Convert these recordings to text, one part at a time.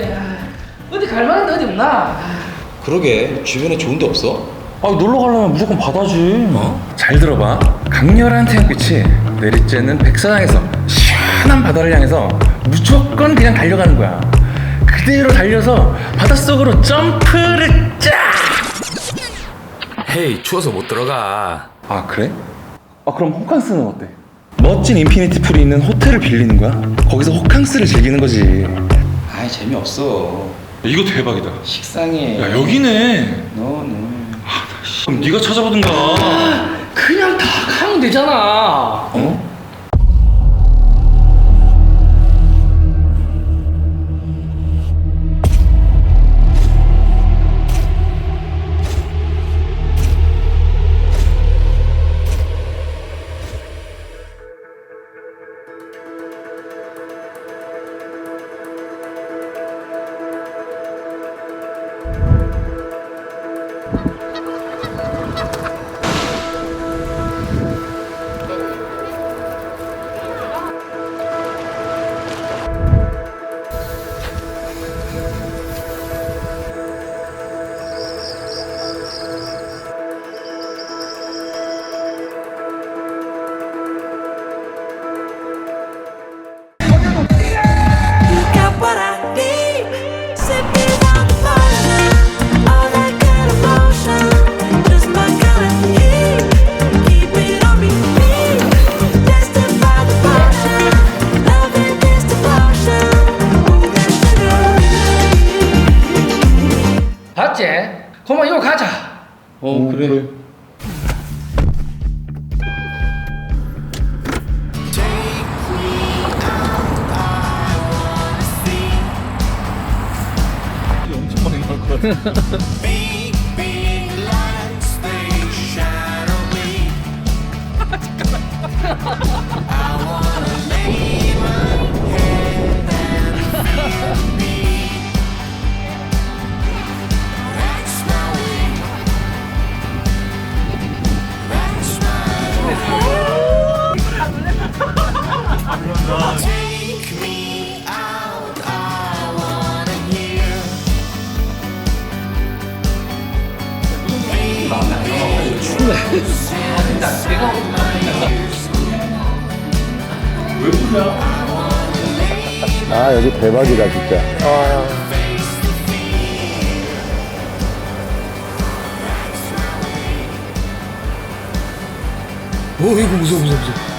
데는 어디 없나? 그러게 주변에 좋은 데 없어? 아 놀러 가려면 무조건 바다지. 어? 잘 들어봐. 강렬한 태양빛이 내리쬐는 백사장에서 시원한 바다를 향해서 무조건 그냥 달려가는 거야. 그대로 달려서 바닷속으로 점프를 쫙. 헤이 추워서 못 들어가 아 그래? 아 그럼 호캉스는 어때? 멋진 인피니티 풀이 있는 호텔을 빌리는 거야. 거기서 호캉스를 즐기는 거지. 재미없어 이거 대박이다. 식상해 야 여기네. 너는 그럼 네가 찾아보든가. 그냥 다 가면 되잖아. 어? 그만 이거 가자. 어 그래. 아 여기 대박이다 진짜. 오 이거 무서워 무서워 무서워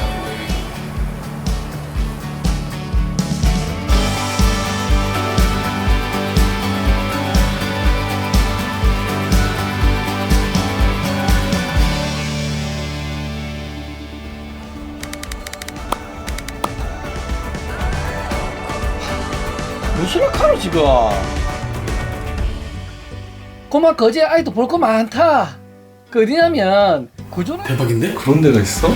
무슨 카로 지금? 그만 거제 아이도 볼 거 많다. 그 어디냐면 구조는 대박인데? 그런 데가 있어?